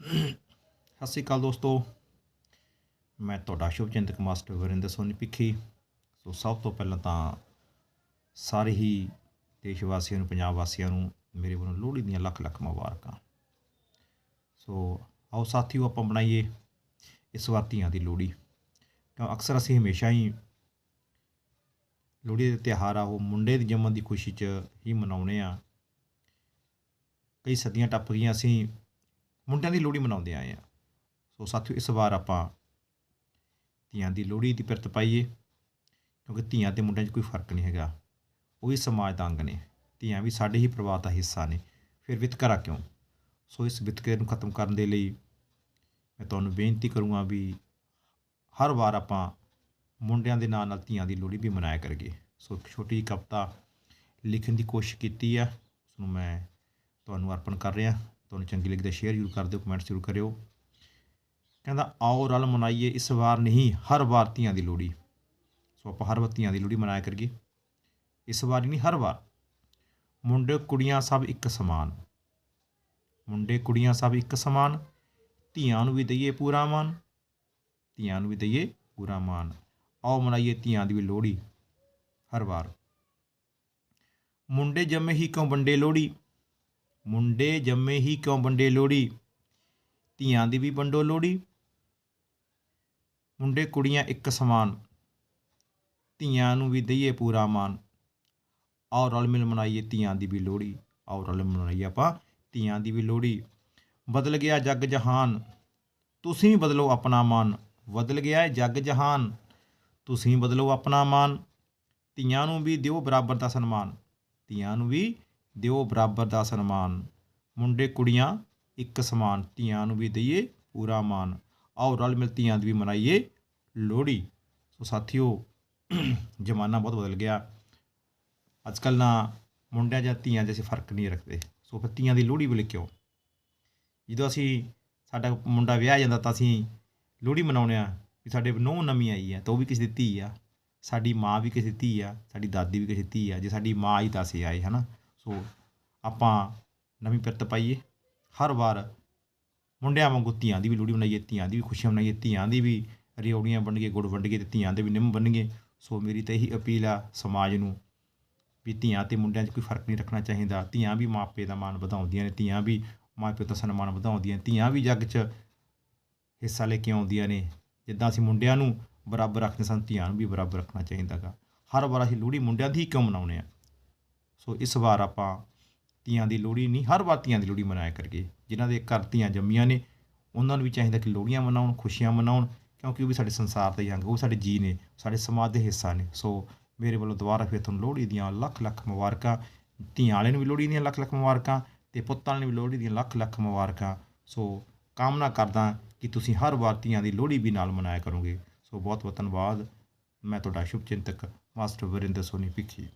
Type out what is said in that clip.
ਸਤਿ ਸ਼੍ਰੀ ਅਕਾਲ ਦੋਸਤੋ। ਮੈਂ ਤੁਹਾਡਾ ਸ਼ੁਭ ਚਿੰਤਕ ਮਾਸਟਰ ਵਰਿੰਦਰ ਸੋਨੀ ਪਿੱਖੀ ਸੋ ਸਭ ਤੋਂ ਪਹਿਲਾਂ ਤਾਂ ਸਾਰੇ ਹੀ ਦੇਸ਼ ਵਾਸੀਆਂ ਨੂੰ, ਪੰਜਾਬ ਵਾਸੀਆਂ ਨੂੰ ਮੇਰੇ ਵੱਲੋਂ ਲੋਹੜੀ ਦੀਆਂ ਲੱਖ ਲੱਖ ਮੁਬਾਰਕਾਂ। ਸੋ ਆਓ ਸਾਥੀਓ, ਆਪਾਂ ਬਣਾਈਏ ਇਸ ਵਾਰ ਧੀਆਂ ਦੀ ਲੋਹੜੀ। ਕਿਉਂ? ਅਕਸਰ ਅਸੀਂ ਹਮੇਸ਼ਾ ਹੀ ਲੋਹੜੀ ਦੇ ਤਿਉਹਾਰ ਆ, ਉਹ ਮੁੰਡੇ ਦੀ ਜੰਮਣ ਦੀ ਖੁਸ਼ੀ 'ਚ ਹੀ ਮਨਾਉਣੇ ਆ ਕਈ ਸਦੀਆਂ ਟੱਪ ਗਈਆਂ, ਅਸੀਂ ਮੁੰਡਿਆਂ ਦੀ ਲੋਹੜੀ ਮਨਾਉਂਦੇ ਆਏ ਆ ਸੋ ਸਾਥੀਓ, ਇਸ ਵਾਰ ਆਪਾਂ ਧੀਆਂ ਦੀ ਲੋਹੜੀ ਦੀ ਪਿਰਤ ਪਾਈਏ, ਕਿਉਂਕਿ ਧੀਆਂ ਤੇ ਮੁੰਡਿਆਂ 'ਚ ਕੋਈ ਫ਼ਰਕ ਨਹੀਂ ਹੈਗਾ। ਉਹ ਵੀ ਸਮਾਜ ਦਾ ਅੰਗ ਨੇ। ਧੀਆਂ ਵੀ ਸਾਡੇ ਹੀ ਪਰਿਵਾਰ ਦਾ ਹਿੱਸਾ ਨੇ। ਫਿਰ ਵਿਤਕਰਾ ਕਿਉਂ? ਸੋ ਇਸ ਵਿਤਕਰੇ ਨੂੰ ਖਤਮ ਕਰਨ ਦੇ ਲਈ ਮੈਂ ਤੁਹਾਨੂੰ ਬੇਨਤੀ ਕਰੂੰਗਾ ਵੀ ਹਰ ਵਾਰ ਆਪਾਂ ਮੁੰਡਿਆਂ ਦੇ ਨਾਲ ਨਾਲ ਧੀਆਂ ਦੀ ਲੋਹੜੀ ਵੀ ਮਨਾਇਆ ਕਰੀਏ। ਸੋ ਇੱਕ ਛੋਟੀ ਜਿਹੀ ਕਵਿਤਾ ਲਿਖਣ ਦੀ ਕੋਸ਼ਿਸ਼ ਕੀਤੀ ਆ। ਉਸ ਨੂੰ ਮੈਂ ਤੁਹਾਨੂੰ ਅਰਪਣ ਕਰ ਰਿਹਾ। ਤੁਹਾਨੂੰ ਚੰਗੀ ਲੱਗੀ ਤਾਂ ਸ਼ੇਅਰ ਜ਼ਰੂਰ ਕਰ ਦਿਓ ਕਮੈਂਟ ਜ਼ਰੂਰ ਕਰਿਓ। ਕਹਿੰਦਾ, ਆਓ ਰਲ ਮਨਾਈਏ, ਇਸ ਵਾਰ ਨਹੀਂ, ਹਰ ਵਾਰ ਧੀਆਂ ਦੀ ਲੋਹੜੀ। ਸੋ ਆਪਾਂ ਹਰ ਵਾਰ ਧੀਆਂ ਦੀ ਲੋਹੜੀ ਮਨਾਇਆ ਕਰੀਏ। ਇਸ ਵਾਰ ਹੀ ਨਹੀਂ, ਹਰ ਵਾਰ। ਮੁੰਡੇ, ਕੁੜੀਆਂ ਸਭ ਇੱਕ ਸਮਾਨ। ਮੁੰਡੇ, ਕੁੜੀਆਂ ਸਭ ਇੱਕ ਸਮਾਨ। ਧੀਆਂ ਨੂੰ ਵੀ ਦਈਏ ਪੂਰਾ ਮਾਨ। ਧੀਆਂ ਨੂੰ ਵੀ ਦਈਏ ਪੂਰਾ ਮਾਨ। ਆਓ ਮਨਾਈਏ ਧੀਆਂ ਦੀ ਵੀ ਲੋਹੜੀ, ਹਰ ਵਾਰ। ਮੁੰਡੇ ਜੰਮੇ ਹੀ ਕਿਉਂ ਵੰਡੇ ਲੋਹੜੀ? ਮੁੰਡੇ ਜੰਮੇ ਹੀ ਕਿਉਂ ਵੰਡੇ ਲੋਹੜੀ? ਧੀਆਂ ਦੀ ਵੀ ਵੰਡੋ ਲੋਹੜੀ। ਮੁੰਡੇ ਕੁੜੀਆਂ ਇੱਕ ਸਮਾਨ। ਧੀਆਂ ਨੂੰ ਵੀ ਦਈਏ ਪੂਰਾ ਮਾਨ। ਆਓ ਰਲ ਮਿਲ ਮਨਾਈਏ ਧੀਆਂ ਦੀ ਵੀ ਲੋਹੜੀ। ਆਓ ਰਲ ਮਿਲ ਮਨਾਈਏ ਆਪਾਂ ਧੀਆਂ ਦੀ ਵੀ ਲੋਹੜੀ। ਬਦਲ ਗਿਆ ਜੱਗ ਜਹਾਨ। ਤੁਸੀਂ ਬਦਲੋ ਆਪਣਾ ਮਨ। ਬਦਲ ਗਿਆ ਹੈ ਜੱਗ ਜਹਾਨ। ਤੁਸੀਂ ਬਦਲੋ ਆਪਣਾ ਮਨ। ਧੀਆਂ ਨੂੰ ਵੀ ਦਿਓ ਬਰਾਬਰ ਦਾ ਸਨਮਾਨ। ਧੀਆਂ ਨੂੰ ਵੀ ਦਿਓ ਬਰਾਬਰ ਦਾ ਸਨਮਾਨ। ਮੁੰਡੇ ਕੁੜੀਆਂ ਇੱਕ ਸਮਾਨ, ਧੀਆਂ ਨੂੰ ਵੀ ਦਈਏ ਪੂਰਾ ਮਾਨ ਆਓ ਰਲ ਮਿਲ ਧੀਆਂ ਦੀ ਵੀ ਮਨਾਈਏ ਲੋਹੜੀ। ਸੋ ਸਾਥੀਓ, ਜ਼ਮਾਨਾ ਬਹੁਤ ਬਦਲ ਗਿਆ। ਅੱਜ ਕੱਲ੍ਹ ਨਾ ਮੁੰਡਿਆਂ ਜਾਂ ਧੀਆਂ ਜੈਸੇ ਫ਼ਰਕ ਨਹੀਂ ਰੱਖਦੇ। ਸੋ ਫਿਰ ਧੀਆਂ ਦੀ ਲੋਹੜੀ ਵੇਲੇ ਕਿਉਂ? ਜਦੋਂ ਅਸੀਂ ਸਾਡਾ ਮੁੰਡਾ ਵਿਆਹ ਜਾਂਦਾ ਤਾਂ ਅਸੀਂ ਲੋਹੜੀ ਮਨਾਉਂਦੇ ਆ ਵੀ ਸਾਡੇ ਨੂੰਹ ਨਵੀਂ ਆਈ ਹੈ ਤਾਂ ਉਹ ਵੀ ਕਿਸੇ ਦੀ ਧੀ ਆ। ਸਾਡੀ ਮਾਂ ਵੀ ਕਿਸੇ ਦੀ ਧੀ ਆ, ਸਾਡੀ ਦਾਦੀ ਵੀ ਕਿਸੇ ਦੀ ਧੀ ਆ, ਜੇ ਸਾਡੀ ਮਾਂ ਹੀ ਅਸੀਂ ਆਏ, ਹਨਾ? ਸੋ ਆਪਾਂ ਨਵੀਂ ਪਿਰਤ ਪਾਈਏ। ਹਰ ਵਾਰ ਮੁੰਡਿਆਂ ਵਾਂਗੂ ਧੀਆਂ ਦੀ ਵੀ ਲੋਹੜੀ ਮਨਾਈਏ, ਧੀਆਂ ਦੀ ਵੀ ਖੁਸ਼ੀਆਂ ਮਨਾਈਏ, ਧੀਆਂ ਦੀ ਵੀ ਰਿਓੜੀਆਂ ਵੰਡੀਏ ਗੁੜ ਵੰਡੀਏ ਤੇ ਧੀਆਂ ਦੇ ਵੀ ਨਿੰਮ ਵੰਡੀਏ ਸੋ ਮੇਰੀ ਤਾਂ ਇਹੀ ਅਪੀਲ ਆ ਸਮਾਜ ਨੂੰ ਵੀ ਧੀਆਂ ਤੇ ਮੁੰਡਿਆਂ 'ਚ ਕੋਈ ਫ਼ਰਕ ਨਹੀਂ ਰੱਖਣਾ ਚਾਹੀਦਾ। ਧੀਆਂ ਵੀ ਮਾਪੇ ਦਾ ਮਾਣ ਵਧਾਉਂਦੀਆਂ ਨੇ, ਧੀਆਂ ਵੀ ਮਾਪੇ ਦਾ ਸਨਮਾਨ ਵਧਾਉਂਦੀਆਂ ਧੀਆਂ ਵੀ ਜੱਗ 'ਚ ਹਿੱਸਾ ਲੈ ਕੇ ਆਉਂਦੀਆਂ ਨੇ। ਜਿੱਦਾਂ ਅਸੀਂ ਮੁੰਡਿਆਂ ਨੂੰ ਬਰਾਬਰ ਰੱਖਦੇ ਸਾਨੂੰ, ਧੀਆਂ ਨੂੰ ਵੀ ਬਰਾਬਰ ਰੱਖਣਾ ਚਾਹੀਦਾਗਾ। ਹਰ ਵਾਰ ਅਸੀਂ ਲੋਹੜੀ ਮੁੰਡਿਆਂ ਦੀ ਹੀ ਕਿਉਂ ਮਨਾਉਂਦੇ ਆ ਸੋ ਇਸ ਵਾਰ ਆਪਾਂ ਧੀਆਂ ਦੀ ਲੋਹੜੀ ਨਹੀਂ, ਹਰ ਵਾਰ ਧੀਆਂ ਦੀ ਲੋਹੜੀ ਮਨਾਇਆ ਕਰੀਏ। ਜਿਨ੍ਹਾਂ ਦੇ ਘਰ ਧੀਆਂ ਜੰਮੀਆਂ ਨੇ, ਉਹਨਾਂ ਨੂੰ ਵੀ ਚਾਹੀਦਾ ਕਿ ਲੋਹੜੀਆਂ ਮਨਾਉਣ, ਖੁਸ਼ੀਆਂ ਮਨਾਉਣ, ਕਿਉਂਕਿ ਉਹ ਵੀ ਸਾਡੇ ਸੰਸਾਰ ਦੇ ਅੰਗ, ਉਹ ਸਾਡੇ ਜੀ ਨੇ, ਸਾਡੇ ਸਮਾਜ ਦੇ ਹਿੱਸਾ ਨੇ। ਸੋ ਮੇਰੇ ਵੱਲੋਂ ਦੁਬਾਰਾ ਫਿਰ ਤੁਹਾਨੂੰ ਲੋਹੜੀ ਦੀਆਂ ਲੱਖ ਲੱਖ ਮੁਬਾਰਕਾਂ, ਧੀਆਂ ਵਾਲੇ ਨੂੰ ਵੀ ਲੋਹੜੀ ਦੀਆਂ ਲੱਖ ਲੱਖ ਮੁਬਾਰਕਾਂ ਤੇ ਪੁੱਤਾਂ ਵਾਲੇ ਨੂੰ ਵੀ ਲੋਹੜੀ ਦੀਆਂ ਲੱਖ ਲੱਖ ਮੁਬਾਰਕਾਂ। ਸੋ ਕਾਮਨਾ ਕਰਦਾ ਕਿ ਤੁਸੀਂ ਹਰ ਵਾਰ ਧੀਆਂ ਦੀ ਲੋਹੜੀ ਵੀ ਨਾਲ ਮਨਾਇਆ ਕਰੋਗੇ। ਸੋ ਬਹੁਤ ਬਹੁਤ ਧੰਨਵਾਦ। ਮੈਂ ਤੁਹਾਡਾ ਸ਼ੁਭ ਚਿੰਤਕ, ਮਾਸਟਰ ਵਰਿੰਦਰ ਸੋਨੀ ਭਿੱਖੀ।